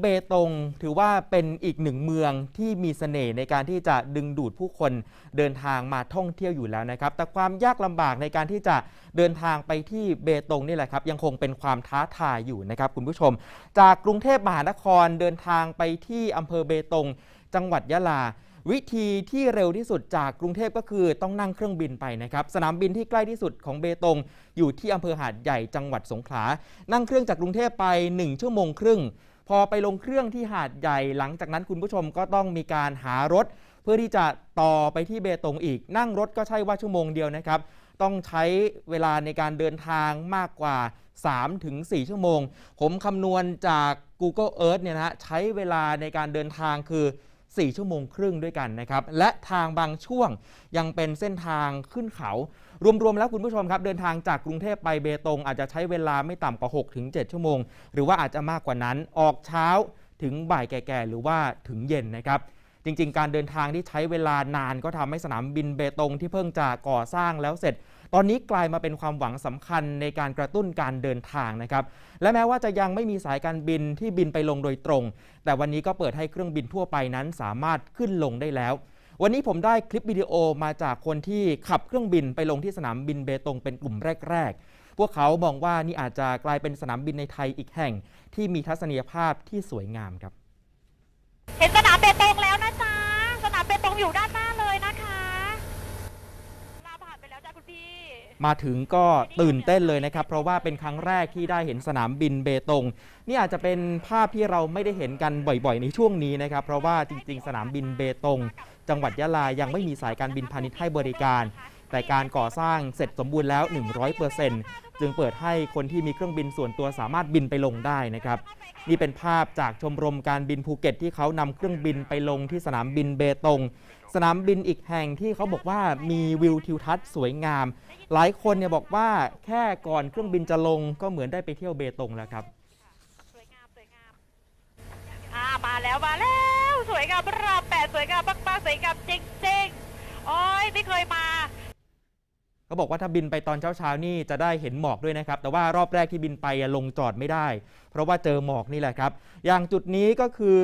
เบตงถือว่าเป็นอีกหนึ่งเมืองที่มีเสน่ห์ในการที่จะดึงดูดผู้คนเดินทางมาท่องเที่ยวอยู่แล้วนะครับ แต่ความยากลำบากในการที่จะเดินทางไปที่เบตงนี่แหละครับ ยังคงเป็นความท้าทายอยู่นะครับคุณผู้ชม จากกรุงเทพมหานครเดินทางไปที่อำเภอเบตง จังหวัดยะลา วิธีที่เร็วที่สุดจากกรุงเทพก็คือต้องนั่งเครื่องบินไปนะครับ สนามบินที่ใกล้ที่สุดของเบตง อยู่ที่อำเภอหาดใหญ่จังหวัดสงขลานั่งเครื่องจากกรุงเทพไป 1 ชั่วโมงครึ่ง พอไปลงเครื่องที่หาดใหญ่หลังจากนั้นคุณผู้ชมก็ต้องมีการหารถ เพื่อที่จะต่อไปที่เบตงอีก นั่งรถก็ใช่ว่าชั่วโมงเดียวนะครับ ต้องใช้เวลาในการเดินทางมากกว่า 3-4 ชั่วโมง ผมคำนวณจาก Google Earth เนี่ยนะฮะใช้เวลาในการเดินทางคือ 4 ชั่วโมงครึ่งด้วยกันนะครับ และทางบางช่วงยังเป็นเส้นทางขึ้นเขา รวมๆแล้วคุณผู้ชมครับ เดินทางจากกรุงเทพไปเบตง อาจจะใช้เวลาไม่ต่ำกว่า 6-7 ชั่วโมง หรือว่าอาจจะมากกว่านั้นออกเช้าถึงบ่ายแก่ๆหรือว่าถึงเย็นนะครับจริง ๆ การเดินทางที่ใช้เวลานานก็ทำให้สนามบินเบตงที่เพิ่งจะก่อสร้างแล้วเสร็จ ตอนนี้กลายมาเป็นความหวังสำคัญในการกระตุ้นการเดินทางนะครับ และแม้ว่าจะยังไม่มีสายการบินที่บินไปลงโดยตรง แต่วันนี้ก็เปิดให้เครื่องบินทั่วไปนั้นสามารถขึ้นลงได้แล้ว วันนี้ผมได้คลิปวิดีโอมาจากคนที่ขับเครื่องบินไปลงที่สนามบินเบตงเป็นกลุ่มแรก ๆ พวกเขามองว่านี่อาจจะกลายเป็นสนามบินในไทยอีกแห่ง ที่มีทัศนียภาพที่สวยงามครับ เห็นสนามเบตงแล้วนะจ๊ะ สนามเบตงอยู่ด้านหน้าเลยนะคะลาผ่านไปแล้วจ้ะคุณพี่ มาถึงก็ตื่นเต้นเลยนะครับ เพราะว่าเป็นครั้งแรกที่ได้เห็นสนามบินเบตงนี่อาจจะเป็นภาพที่เราไม่ได้เห็นกันบ่อยๆ ในช่วงนี้นะครับ เพราะว่าจริง ๆ สนามบินเบตงจังหวัดยะลายังไม่มีสายการบินพาณิชย์ให้บริการ แต่การก่อสร้างเสร็จสมบูรณ์แล้ว 100%จึงเปิดให้คนที่มีเครื่องบินส่วนตัวสามารถบินไปลงได้นะครับนี่เป็นภาพจากชมรมการบินภูเก็ตที่เขานำเครื่องบินไปลงที่สนามบินเบตง สนามบินอีกแห่งที่เขาบอกว่ามีวิวทิวทัศน์สวยงาม หลายคนเนี่ยบอกว่าแค่ก่อนเครื่องบินจะลงก็เหมือนได้ไปเที่ยวเบตงแล้วครับสวยงามสวยงามอ่ามาแล้วมาแล้ว สวยงามระดับแปดสวยงามมากๆสวยงามจริงๆโอ้ยไม่เคยมา เขาบอกว่าถ้าบินไปตอนเช้าๆนี่จะได้เห็นหมอกด้วยนะครับ แต่ว่ารอบแรกที่บินไปลงจอดไม่ได้ เพราะว่าเจอหมอกนี่แหละครับ อย่างจุดนี้ก็คือ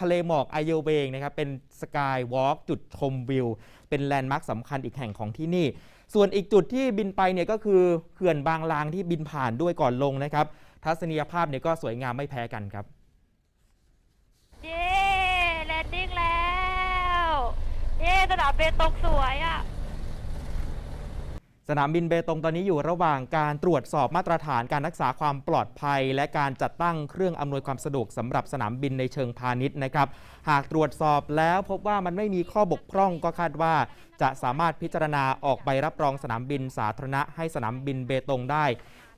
ทะเลหมอกไอเยลเวงนะครับ เป็นสกายวอล์กจุดชมวิว เป็นแลนด์มาร์คสำคัญอีกแห่งของที่นี่ ส่วนอีกจุดที่บินไปเนี่ยก็คือเขื่อนบางลางที่บินผ่านด้วยก่อนลงนะครับ ทัศนียภาพเนี่ยก็สวยงามไม่แพ้กันครับ เย้แลนดิ้งแล้ว เย้สนามเบตงสวยอะ สนามบินเบตงตอนนี้อยู่ระหว่างการตรวจสอบมาตรฐานการรักษาความปลอดภัย และการจัดตั้งเครื่องอำนวยความสะดวกสำหรับสนามบินในเชิงพาณิชย์นะครับ หากตรวจสอบแล้วพบว่ามันไม่มีข้อบกพร่องก็คาดว่า จะสามารถพิจารณาออกใบรับรองสนามบินสาธารณะให้สนามบินเบตงได้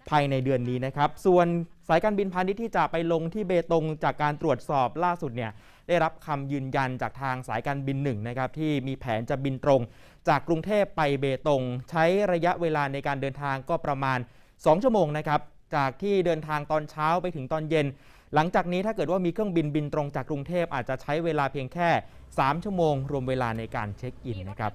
ภายในเดือนนี้นะครับ ส่วนสายการบินพาณิชย์ที่จะไปลงที่เบตงจากการตรวจสอบล่าสุดเนี่ยได้รับคำยืนยันจากทางสายการบินหนึ่งนะครับที่มีแผนจะบินตรง จากกรุงเทพไปเบตง ใช้ระยะเวลาในการเดินทางก็ประมาณ 2 ชั่วโมงนะครับจากที่เดินทางตอนเช้าไปถึงตอนเย็น หลังจากนี้ถ้าเกิดว่ามีเครื่องบินบินตรงจากกรุงเทพอาจจะใช้เวลาเพียงแค่ 3 ชั่วโมง รวมเวลาในการเช็คอินนะครับ